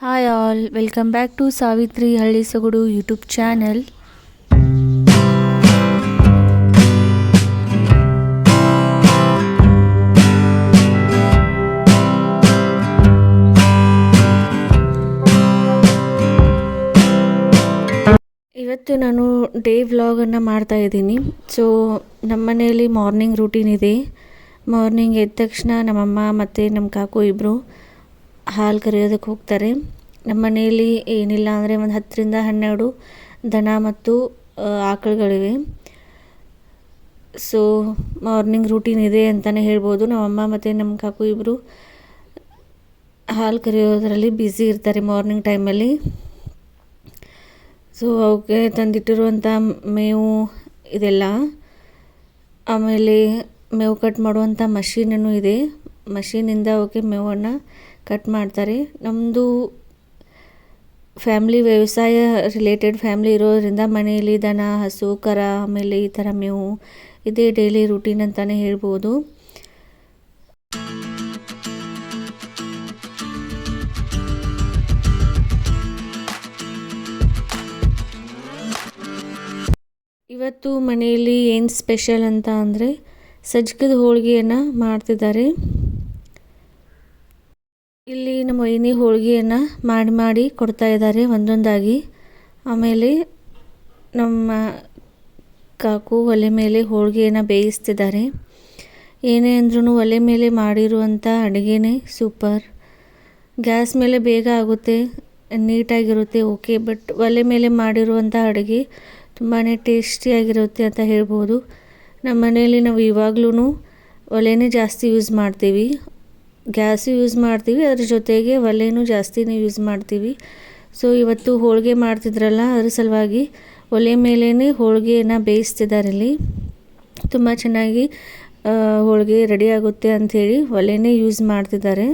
Hi all welcome back to Savitri ಹಳ್ಳಿ ಸೊಗಡು YouTube channel ಇವತ್ತು ನಾನು ಡೇ ವ್ಲಾಗನ್ನು ಮಾಡ್ತಾ ಇದ್ದೀನಿ. ಸೊ ನಮ್ಮ ಮನೆಯಲ್ಲಿ ಮಾರ್ನಿಂಗ್ ರೂಟೀನ್ ಇದೆ. ಮಾರ್ನಿಂಗ್ ಎದ್ದ ತಕ್ಷಣ ನಮ್ಮಮ್ಮ ಮತ್ತು ನಮ್ಮ ಕಾಕು ಇಬ್ಬರು ಹಾಲು ಕರೆಯೋದಕ್ಕೆ ಹೋಗ್ತಾರೆ. ನಮ್ಮ ಮನೆಯಲ್ಲಿ ಏನಿಲ್ಲ ಅಂದರೆ ಒಂದು ಹತ್ತರಿಂದ ಹನ್ನೆರಡು ದನ ಮತ್ತು ಆಕಳುಗಳಿವೆ. ಸೊ ಮಾರ್ನಿಂಗ್ ರೂಟೀನ್ ಇದೆ ಅಂತಲೇ ಹೇಳ್ಬೋದು. ನಮ್ಮಮ್ಮ ಮತ್ತು ನಮ್ಮ ಕಾಕು ಇಬ್ಬರು ಹಾಲು ಕರೆಯೋದರಲ್ಲಿ ಬ್ಯುಸಿ ಇರ್ತಾರೆ ಮಾರ್ನಿಂಗ್ ಟೈಮಲ್ಲಿ ಸೊ ಅವಕ್ಕೆ ತಂದಿಟ್ಟಿರುವಂಥ ಮೇವು ಇದೆಲ್ಲ. ಆಮೇಲೆ ಮೇವು ಕಟ್ ಮಾಡುವಂಥ ಮಷೀನನ್ನು ಇದೆ. ಮಷೀನಿಂದ ಅವಕ್ಕೆ ಮೇವನ್ನು ಕಟ್ ಮಾಡ್ತಾರೆ. ನಮ್ಮದು ಫ್ಯಾಮ್ಲಿ ವ್ಯವಸಾಯ ರಿಲೇಟೆಡ್ ಫ್ಯಾಮ್ಲಿ ಇರೋದ್ರಿಂದ ಮನೆಯಲ್ಲಿ ದನ, ಹಸು, ಕರ, ಆಮೇಲೆ ಈ ಥರ ಮೇವು ಇದೇ ಡೈಲಿ ರೂಟೀನ್ ಅಂತಲೇ ಹೇಳ್ಬೋದು. ಇವತ್ತು ಮನೆಯಲ್ಲಿ ಏನು ಸ್ಪೆಷಲ್ ಅಂತ ಅಂದರೆ ಸಜ್ಜಕದ ಹೋಳಿಗೆಯನ್ನು ಮಾಡ್ತಿದ್ದಾರೆ. ಇಲ್ಲಿ ನಮ್ಮ ವೈನಿ ಹೋಳಿಗೆಯನ್ನು ಮಾಡಿ ಮಾಡಿ ಕೊಡ್ತಾ ಇದ್ದಾರೆ ಒಂದೊಂದಾಗಿ. ಆಮೇಲೆ ನಮ್ಮ ಕಾಕು ಒಲೆ ಮೇಲೆ ಹೋಳಿಗೆಯನ್ನು ಬೇಯಿಸ್ತಿದ್ದಾರೆ. ಏನೇ ಅಂದ್ರೂ ಒಲೆ ಮೇಲೆ ಮಾಡಿರುವಂಥ ಅಡುಗೆನೇ ಸೂಪರ್. ಗ್ಯಾಸ್ ಮೇಲೆ ಬೇಗ ಆಗುತ್ತೆ, ನೀಟಾಗಿರುತ್ತೆ, ಓಕೆ. ಬಟ್ ಒಲೆ ಮೇಲೆ ಮಾಡಿರುವಂಥ ಅಡುಗೆ ತುಂಬಾ ಟೇಸ್ಟಿಯಾಗಿರುತ್ತೆ ಅಂತ ಹೇಳ್ಬೋದು. ನಮ್ಮ ಮನೆಯಲ್ಲಿ ನಾವು ಇವಾಗ್ಲೂ ಒಲೆನೇ ಜಾಸ್ತಿ ಯೂಸ್ ಮಾಡ್ತೀವಿ. ಗ್ಯಾಸು ಯೂಸ್ ಮಾಡ್ತೀವಿ, ಅದ್ರ ಜೊತೆಗೆ ಒಲೆನೂ ಜಾಸ್ತಿನೇ ಯೂಸ್ ಮಾಡ್ತೀವಿ. ಸೊ ಇವತ್ತು ಹೋಳಿಗೆ ಮಾಡ್ತಿದ್ರಲ್ಲ, ಅದ್ರ ಸಲುವಾಗಿ ಒಲೆ ಮೇಲೇ ಹೋಳಿಗೆಯನ್ನು ಬೇಯಿಸ್ತಿದ್ದಾರೆ ಇಲ್ಲಿ. ತುಂಬ ಚೆನ್ನಾಗಿ ಹೋಳಿಗೆ ರೆಡಿ ಆಗುತ್ತೆ ಅಂಥೇಳಿ ಒಲೆನೇ ಯೂಸ್ ಮಾಡ್ತಿದ್ದಾರೆ.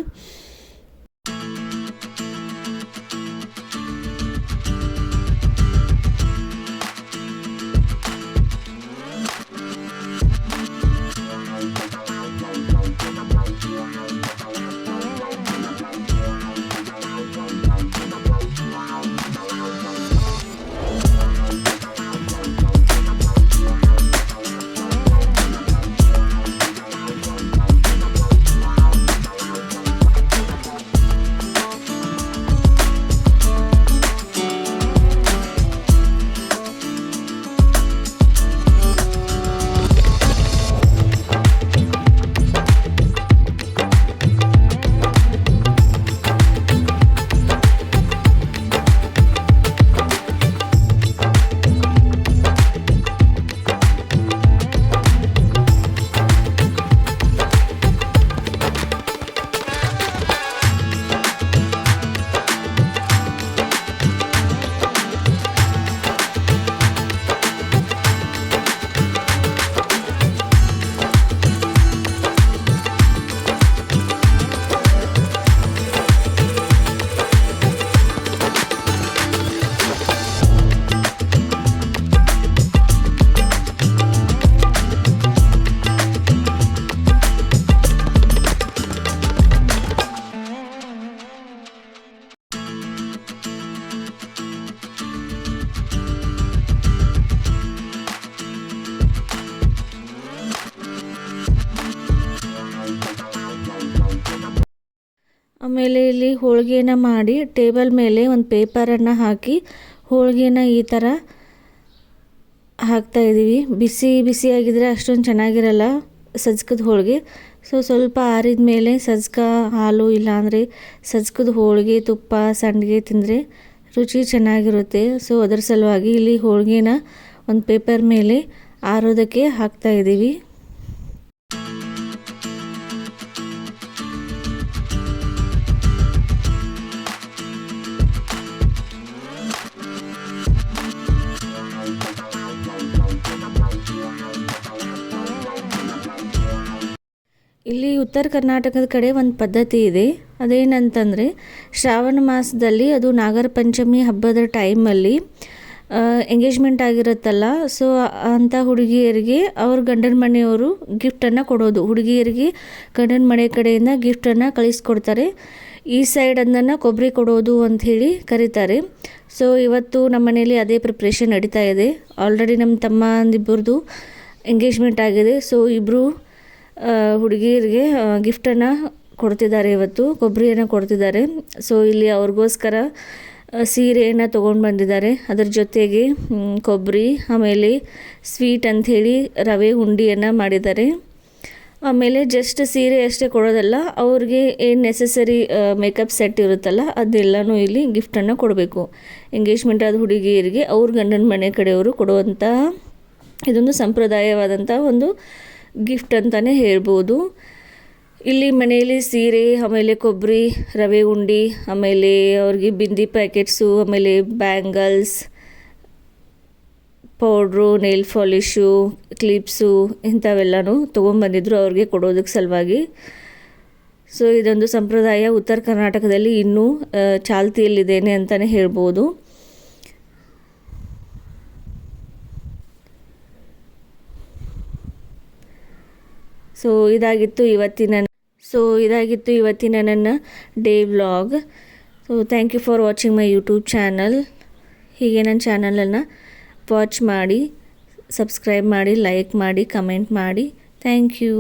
ಆಮೇಲೆ ಇಲ್ಲಿ ಹೋಳಿಗೆನ ಮಾಡಿ ಟೇಬಲ್ ಮೇಲೆ ಒಂದು ಪೇಪರನ್ನು ಹಾಕಿ ಹೋಳಿಗೆನ ಈ ಥರ ಹಾಕ್ತಾ ಇದ್ದೀವಿ. ಬಿಸಿ ಬಿಸಿಯಾಗಿದ್ದರೆ ಅಷ್ಟೊಂದು ಚೆನ್ನಾಗಿರಲ್ಲ ಸಜ್ಕದ ಹೋಳಿಗೆ. ಸೊ, ಸ್ವಲ್ಪ ಆರಿದ ಮೇಲೆ ಸಜ್ಕ ಹಾಲು ಇಲ್ಲಾಂದರೆ ಸಜ್ಕದ ಹೋಳಿಗೆ, ತುಪ್ಪ, ಸಂಡಿಗೆ ತಿಂದರೆ ರುಚಿ ಚೆನ್ನಾಗಿರುತ್ತೆ. ಸೊ, ಅದರ ಸಲುವಾಗಿ ಇಲ್ಲಿ ಹೋಳಿಗೆನ ಒಂದು ಪೇಪರ್ ಮೇಲೆ ಆರೋದಕ್ಕೆ ಹಾಕ್ತಾ ಇದ್ದೀವಿ. ಉತ್ತರ ಕರ್ನಾಟಕದ ಕಡೆ ಒಂದು ಪದ್ಧತಿ ಇದೆ. ಅದೇನಂತಂದರೆ, ಶ್ರಾವಣ ಮಾಸದಲ್ಲಿ ಅದು ನಾಗರ ಪಂಚಮಿ ಹಬ್ಬದ ಟೈಮಲ್ಲಿ ಎಂಗೇಜ್ಮೆಂಟ್ ಆಗಿರುತ್ತಲ್ಲ. ಸೊ ಅಂಥ ಹುಡುಗಿಯರಿಗೆ ಅವ್ರ ಗಂಡನ ಮನೆಯವರು ಗಿಫ್ಟನ್ನು ಕೊಡೋದು. ಹುಡುಗಿಯರಿಗೆ ಗಂಡನ ಮನೆ ಕಡೆಯಿಂದ ಗಿಫ್ಟನ್ನು ಕಳಿಸ್ಕೊಡ್ತಾರೆ. ಈ ಸೈಡ್ ಅದನ್ನು ಕೊಬ್ಬರಿ ಕೊಡೋದು ಅಂಥೇಳಿ ಕರೀತಾರೆ. ಸೊ ಇವತ್ತು ನಮ್ಮ ಮನೇಲಿ ಅದೇ ಪ್ರಿಪ್ರೇಷನ್ ನಡೀತಾ ಇದೆ. ಆಲ್ರೆಡಿ ನಮ್ಮ ತಮ್ಮ ಅಂದಿಬ್ಬರದು ಎಂಗೇಜ್ಮೆಂಟ್ ಆಗಿದೆ. ಸೊ ಇಬ್ಬರು ಹುಡುಗಿಯರಿಗೆ ಗಿಫ್ಟನ್ನು ಕೊಡ್ತಿದ್ದಾರೆ ಇವತ್ತು, ಕೊಬ್ಬರಿಯನ್ನು ಕೊಡ್ತಿದ್ದಾರೆ. ಸೊ ಇಲ್ಲಿ ಅವ್ರಿಗೋಸ್ಕರ ಸೀರೆಯನ್ನು ತೊಗೊಂಡು ಬಂದಿದ್ದಾರೆ. ಅದರ ಜೊತೆಗೆ ಕೊಬ್ಬರಿ, ಆಮೇಲೆ ಸ್ವೀಟ್ ಅಂಥೇಳಿ ರವೆ ಉಂಡಿಯನ್ನು ಮಾಡಿದ್ದಾರೆ. ಆಮೇಲೆ ಜಸ್ಟ್ ಸೀರೆ ಅಷ್ಟೇ ಕೊಡೋದಲ್ಲ, ಅವ್ರಿಗೆ ಏನು ನೆಸಸರಿ ಮೇಕಪ್ ಸೆಟ್ ಇರುತ್ತಲ್ಲ, ಅದೆಲ್ಲನೂ ಇಲ್ಲಿ ಗಿಫ್ಟನ್ನು ಕೊಡಬೇಕು. ಎಂಗೇಜ್ಮೆಂಟ್ ಆದ ಹುಡುಗಿಯರಿಗೆ, ಅವ್ರ ಗಂಡನ ಮನೆ ಕಡೆಯವರು ಕೊಡುವಂತಹ ಇದೊಂದು ಸಂಪ್ರದಾಯವಾದಂಥ ಒಂದು ಗಿಫ್ಟ್ ಅಂತಲೇ ಹೇಳ್ಬೋದು. ಇಲ್ಲಿ ಮನೆಯಲ್ಲಿ ಸೀರೆ, ಆಮೇಲೆ ಕೊಬ್ಬರಿ, ರವೆ ಉಂಡಿ, ಆಮೇಲೆ ಅವ್ರಿಗೆ ಬಿಂದಿ ಪ್ಯಾಕೆಟ್ಸು ಆಮೇಲೆ bangles powder nail polish clips ಇಂಥವೆಲ್ಲನೂ ತೊಗೊಂಬಂದಿದ್ರು ಅವ್ರಿಗೆ ಕೊಡೋದಕ್ಕೆ ಸಲುವಾಗಿ. ಸೊ ಇದೊಂದು ಸಂಪ್ರದಾಯ ಉತ್ತರ ಕರ್ನಾಟಕದಲ್ಲಿ ಇನ್ನೂ ಚಾಲ್ತಿಯಲ್ಲಿದ್ದೇನೆ ಅಂತಲೇ ಹೇಳ್ಬೋದು. ಸೊ ಇದಾಗಿತ್ತು ಇವತ್ತಿನ ಸೊ ಇದಾಗಿತ್ತು ಇವತ್ತಿನ ನನ್ನ day vlog so thank you for watching my YouTube channel ಹೀಗೆ ನನ್ನ ಚಾನಲನ್ನು ವಾಚ್ ಮಾಡಿ ಸಬ್ಸ್ಕ್ರೈಬ್ ಮಾಡಿ ಲೈಕ್ ಮಾಡಿ ಕಮೆಂಟ್ ಮಾಡಿ. Thank you